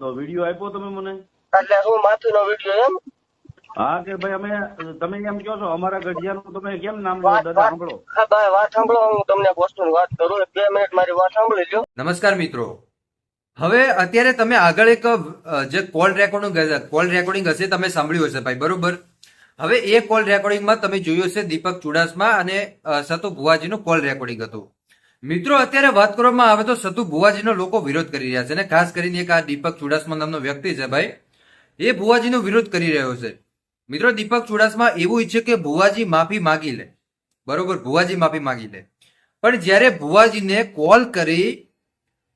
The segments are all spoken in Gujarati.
તો વીડિયો આપ્યો તમે મને? એટલે હું માથું નો વીડિયો એમ? હા કે ભાઈ અમે તમે એમ કહો છો અમારા ગઢિયાનું તમે કેમ નામ લો દાદા સાંભળો. હા ભાઈ વાત સાંભળો હું તમને વસ્તુની વાત કરું. બે મિનિટ મારી વાત સાંભળી લો નમસ્કાર મિત્રો. હવે અત્યારે તમે આગળ એક જે કોલ રેકોર્ડિંગ કોલ રેકોર્ડિંગ હશે તમે સાંભળ્યું હશે ભાઈ બરોબર? હવે એ કોલ રેકોર્ડિંગમાં તમે જોયું હશે દીપક ચુડાસમા અને સતુ ભુવાજીનું કોલ રેકોર્ડિંગ હતું. મિત્રો, અત્યારે વાત કરવામાં આવે તો સતુ ભુવાજીનો લોકો વિરોધ કરી રહ્યા છે અને ખાસ કરીને એક આ દીપક ચુડાસમા નામનો વ્યક્તિ છે ભાઈ. એ ભુવાજીનો વિરોધ કરી રહ્યો છે. મિત્રો, દીપક ચુડાસમા એવું ઈચ્છે કે ભુવાજી માફી માગી લે. બરોબર, ભુવાજી માફી માગી લે. પણ જ્યારે ભુવાજીને કોલ કરી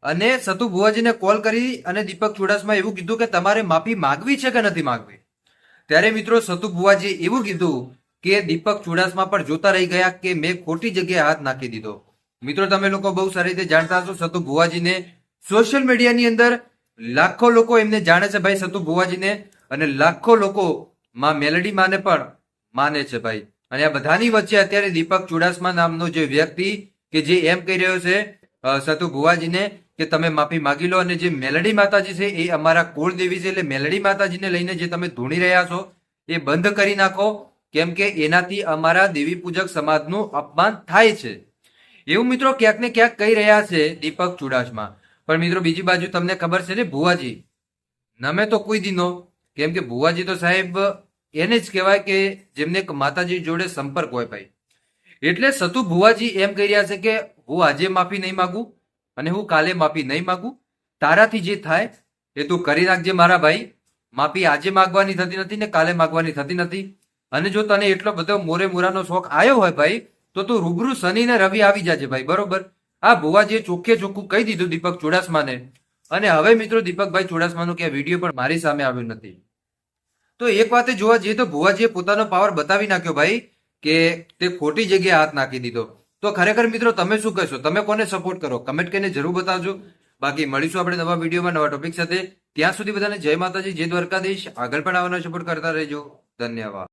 અને સતુ ભુવાજીને કોલ કરી અને દીપક ચુડાસમા એવું કીધું કે તમારે માફી માગવી છે કે નથી માગવી? ત્યારે મિત્રો, સતુ ભુવાજીએ એવું કીધું કે દીપક ચુડાસમા પણ જોતા રહી ગયા કે મેં ખોટી જગ્યાએ હાથ નાખી દીધો. મિત્રો, તમે લોકો બહુ સારી રીતે જાણતા હશો. સતુ ભુવાજીને સોશિયલ મીડિયાની અંદર લાખો લોકો એમને જાણે છે ભાઈ, સતુ ભુવાજીને. અને લાખો લોકો માં મેલડી માને પણ માને છે ભાઈ. અને આ બધાની વચ્ચે અત્યારે દીપક ચુડાસમા નામનો જે વ્યક્તિ કે જે એમ કહી રહ્યો છે સતુ ભુવાજીને કે તમે માફી માગી લો. અને જે મેલડી માતાજી છે, એ અમારા કુળદેવી છે. એટલે મેલડી માતાજીને લઈને જે તમે ધૂણી રહ્યા છો, એ બંધ કરી નાખો. કેમ કે એનાથી અમારા દેવી પૂજક સમાજનું અપમાન થાય છે. એવું મિત્રો ક્યાંક ને ક્યાંક કહી રહ્યા છે દીપક ચુડાસમા. પણ મિત્રો બીજી બાજુ તમને ખબર છે ને ભુવાજી. નમે તો કોઈ દીનો. કેમ કે ભુવાજી તો સાહેબ એને જ કહેવાય કે જેમને માતાજી જોડે સંપર્ક હોય ભાઈ. એટલે સતુ ભુવાજી એમ કહી રહ્યા છે કે હું આજે માફી નહીં માગું અને હું કાલે માફી નહીં માગું. તારાથી જે થાય એ તું કરી નાખજે મારા ભાઈ. માફી આજે માગવાની થતી નથી ને કાલે માગવાની થતી નથી. અને જો તને એટલો બધો મોરે મોરાનો શોખ આવ્યો હોય ભાઈ તો તું રૂબરૂ શનિ ને રવિ આવી જાજે ભાઈ, બરોબર? આ ભુવાજીએ ચોખ્ખે ચોખ્ખું કહી દીધું દીપક ચુડાસમાને. અને હવે મિત્રો દીપકભાઈ ચુડાસમાનો કે વીડિયો પણ મારી સામે આવ્યો નથી. તો એક વાતે જોવા જઈએ તો ભુવાજીએ પોતાનો પાવર બતાવી નાખ્યો ભાઈ કે તે ખોટી જગ્યાએ હાથ નાખી દીધો. તો ખરેખર મિત્રો તમે શું કહેશો? તમે કોને સપોર્ટ કરો? કમેન્ટ કરીને જરૂર બતાવજો. બાકી મળીશું આપણે નવા વિડીયોમાં નવા ટોપિક સાથે. ત્યાં સુધી બધાને જય માતાજી, જય દ્વારકાધીશ. આગળ પણ આવવાનો સપોર્ટ કરતા રહેજો. ધન્યવાદ.